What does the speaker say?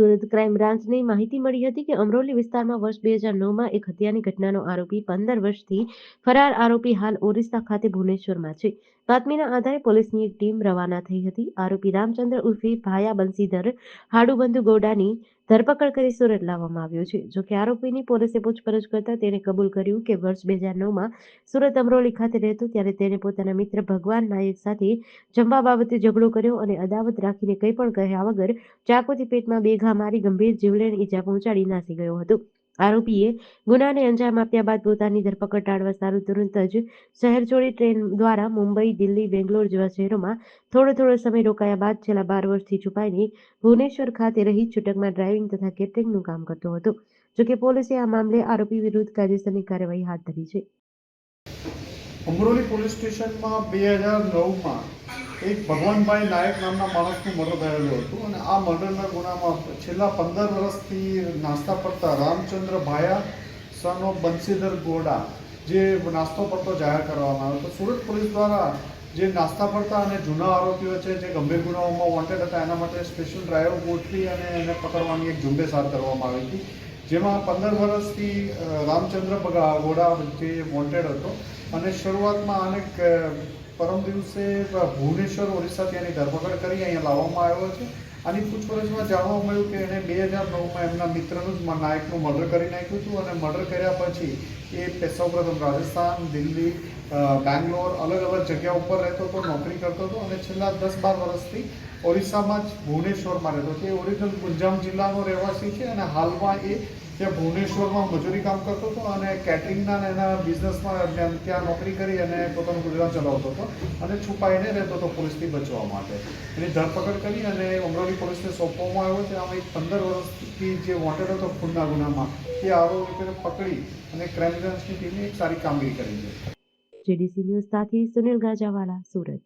Surat crime બ્રાન્ચને માહિતી મળી હતી કે અમરોલી વિસ્તારમાં વર્ષ બે હજાર નવમાં એક હત્યાની ઘટનાનો આરોપી પંદર વર્ષથી ફરાર આરોપી હાલ ઓરિસ્સા ખાતે ભુવનેશ્વરમાં છે. બાતમીના આધારે પોલીસની એક ટીમ રવાના થઈ હતી. આરોપી રામચંદ્ર ઉર્ફે ભાયા બંસીધર હાડુબંધુ ગોડાની ધરપકડ કરી સુરત લાવવામાં આવ્યો છે. જોકે આરોપીની પોલીસે પૂછપરછ કરતા તેણે કબૂલ કર્યું કે વર્ષ બે હજાર નવમાં સુરત અમરોલી ખાતે રહેતો ત્યારે તેને પોતાના મિત્ર ભગવાન નાયક સાથે જમવા બાબતે ઝઘડો કર્યો અને અદાવત રાખીને કંઈ પણ કહ્યા વગર ચાકુથી પેટમાં બે મારી ગંભીર જીવલેણ ઈજા પહોંચાડી નાસી ગયો હતો. આરોપીએ ગુનાને અંજામ આપ્યા બાદ પોતાની ધરપકડ ટાળવા સારું તુરંત જ શહેર છોડી ટ્રેન દ્વારા મુંબઈ, દિલ્હી, બેંગ્લોર જેવા શહેરોમાં થોડો થોડો સમય રોકાયા બાદ છેલ્લા બાર વર્ષથી છુપાઈને ભુવનેશ્વર ખાતે રહી છૂટકમાં ડ્રાઇવિંગ તથા કેટરિંગનું કામ કરતો હતો. જોકે પોલીસે આ મામલે આરોપી વિરુદ્ધ કાયદેસરની કાર્યવાહી હાથ ધરી છે. અમરોલી પોલીસ સ્ટેશનમાં બે હજાર નવમાં એક ભગવાનભાઈ નાયક નામના માણસનું મર્ડર થયેલું હતું અને આ મર્ડરના ગુનામાં છેલ્લા પંદર વર્ષથી નાસ્તા પડતા રામચંદ્ર ભાયા સન ઓફ બંસીધર ગોડા, જે નાસ્તો પડતો જાહેર કરવામાં આવ્યો હતો. સુરત પોલીસ દ્વારા જે નાસ્તા પડતા અને જૂના આરોપીઓ છે, જે ગંભીર ગુનાઓમાં વોન્ટેડ હતા, એના માટે સ્પેશિયલ ડ્રાઈવ ગોઠવી અને એને પકડવાની એક ઝુંબેશ હાથ ધરવામાં આવી હતી. જેમાં પંદર વર્ષથી રામચંદ્ર ગોડા જે વોન્ટેડ હતો. અને શરૂઆતમાં અનેક પરમ દિવસે ભુવનેશ્વર ઓરિસ્સાથી ત્યાંની ધરપકડ કરી, અહીંયા લાવવામાં આવ્યો છે. આની પૂછપરછમાં જાણવા મળ્યું કે એણે બે હજાર નવમાં એમના મિત્રનું જ નાયકનું મર્ડર કરી નાખ્યું હતું અને મર્ડર કર્યા પછી એ સૌપ્રથમ રાજસ્થાન, દિલ્હી બેંગ્લોર અલગ અલગ જગ્યા ઉપર રહેતો હતો, નોકરી કરતો હતો અને છેલ્લા દસ બાર વર્ષથી ઓરિસ્સામાં જ ભુવનેશ્વરમાં રહેતો હતો. એ ઓરિજિનલ ગુંજામ જિલ્લાનો રહેવાસી છે અને હાલમાં એ ત્યાં ભુવનેશ્વરમાં મજૂરી કામ કરતો હતો અને કેટરિંગના એના બિઝનેસમાં ત્યાં નોકરી કરી અને પોતાનું ગુજરાન ચલાવતો હતો અને છુપાઈને રહેતો હતો પોલીસથી બચવા માટે. એની ધરપકડ કરી અને અમરેલી પોલીસને સોંપવામાં આવ્યો છે. આમાં એક પંદર વર્ષથી જે વોન્ટેડ હતો ખૂનના ગુનામાં તે આરોપીને પકડી અને ક્રાઇમ બ્રાન્ચની ટીમે એક સારી કામગીરી કરી છે. જેડીસી ન્યૂઝ સાથે સુનિલ ગાજાવાલા, સુરત.